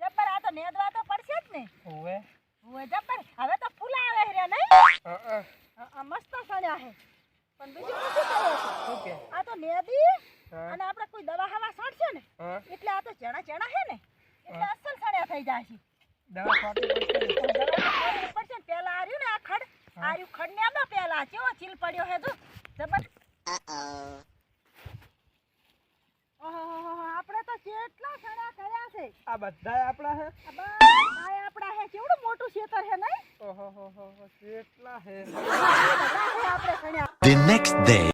જબર તો નેદવા ફૂલા આવે રે કોઈ દવા હવા છાંટશે ને એટલે ને એટલે અસલ સણ્યા થઈ જાય છે. પહેલા આર્યું ને આ ખડ આર્યું ખડ ને આમાં પહેલા ચીલ પડ્યો હે તો જબર. આપણે તો સણ્યા કર્યા છે. આ બધા આપણા હે? આ બધા આપણા હે. કેવડું મોટું ખેતર હે નહીં? ઓહો હો હો હો કેટલા હે. બધા હે આપણે સણ્યા The next day.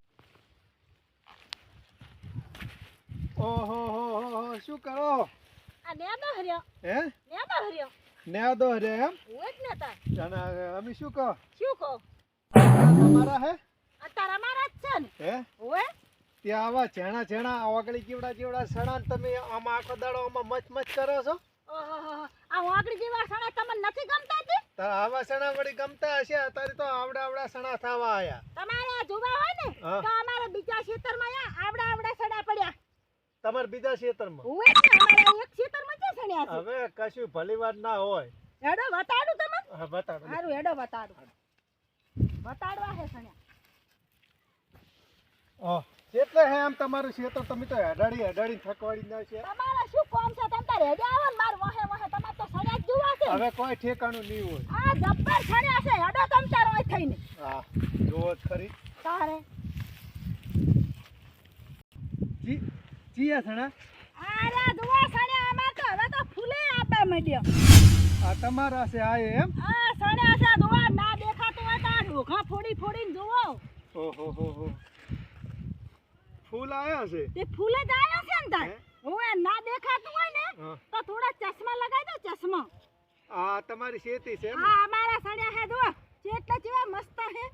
ઓહો હો હો હો શું કરો? આ નેદો હર્યો. હે? નેદો હર્યો. ને દો રે એમ? હું જ ને તાર અને અમે શું કહો? શું કહો? તમારા હે? અત્યારે અમારા જ છે ને. હે? ઓએ ત્યાં આવા ઝેણા ઝેણા ઓગળી કેવડા કેવડા સણા તમે આમાં આખો દાડો આમાં મચ મચ કરો છો? આ વાંકડી જેવા સણા તમને નથી ગમતા તે તાર આવા સણા વળી ગમતા હશે? અત્યારે તો આવડા આવડા સણા થવા આયા. તમારે જોવા હોય ને તો અમારે બીજા ખેતરમાં આવડા આવડા સડા પડ્યા. તમારે બીજા ખેતરમાં ઓએ ને અમારે એક ખેતરમાં છે સણ્યા હવે કશું ભલી વાત ના હોય. હેડો વતાડું તમે હા બતાડો. સારું હેડો હે સણ્યા. ઓહ એટલે હે આમ તમારું ખેતર તમે તો હડાડી હડાડી થકવાડી ના છે. તમારે શું કામ છે? તમે તારે હેડે આવો માર વાહે વાહે. તમારે તો સણ્યા જુવા છે. હવે કોઈ ઠેકાણું નહીં હોય. આ જબ્બર સણ્યા છે. હેડો તમ તાર હોય થઈને. હા જોવો ખરી. તારે. જી જીયા સણા. અરે દુવા સણ્યા આમાં તો હવે તો ફૂલે આપે મળ્યો આ તમારા છે આ એમ? આ સણ્યા છે દુવા ના દેખાતું હોય તો આ ડોખા ફોડી ફોડીને જુઓ. ઓહો હો હો. ફૂલ આયા છે. તે ફૂલે જ આયા છે ને તાર હે? હવે ના દેખાતું હોય ને તો થોડા ચશ્મા લગાવી દો ચશ્મા. આ તમારી શેતી છે હા અમારા સણ્યા હે જો ચેટલા જેવા મસ્ત હે.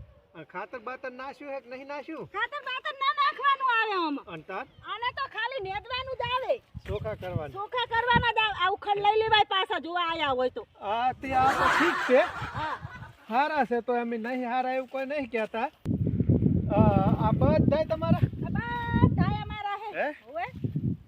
ખાતર બાતર નાશ્યું હે કે નહીં નાશ્યું ખાતર બાતર ના નાખવાનું આવે આમાં. અંતર આને તો ખાલી નેદવાનું જ આવે. ચોખા કરવાનું. ચોખા કરવાના જ આ આવું લઈ લેવાય પાછા જોવા આયા હોય તો. આ તે આ તો ઠીક છે. હા. હારા છે તો એમ નહીં હારા એવું કોઈ નહીં કહેતા. આ આ બધાય તમારા આ બધા અમારા હે હે? ઓએ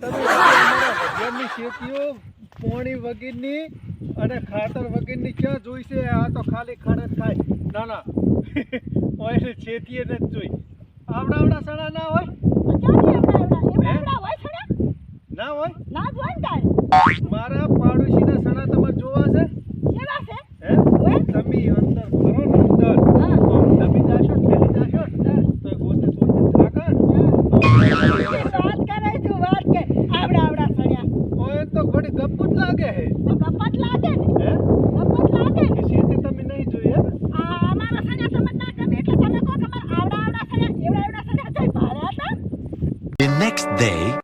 વગરની શેતીઓ પોણી વગરની અને ખાતર વગરની ક્યાં જોઈશે? આ તો ખાલી ખાણ ખાય. થાય ના ના. ઓય શેતીએ જ જોઈ. આવડા આવડા સણા ના હોય? ના હોય? મારા પાડોશીના સણા તમારે જોવા છે? લાગે હે? કપટ લાગે ને? કપટ લાગે? ને સીધી તમે નહીં જોઈએ આ અમારા સને સમજતા કે એટલે તમે કહો કે અમાર આવડા આવડા સને એવડા એવડા સને જઈ ભાર્યા હતા? The next day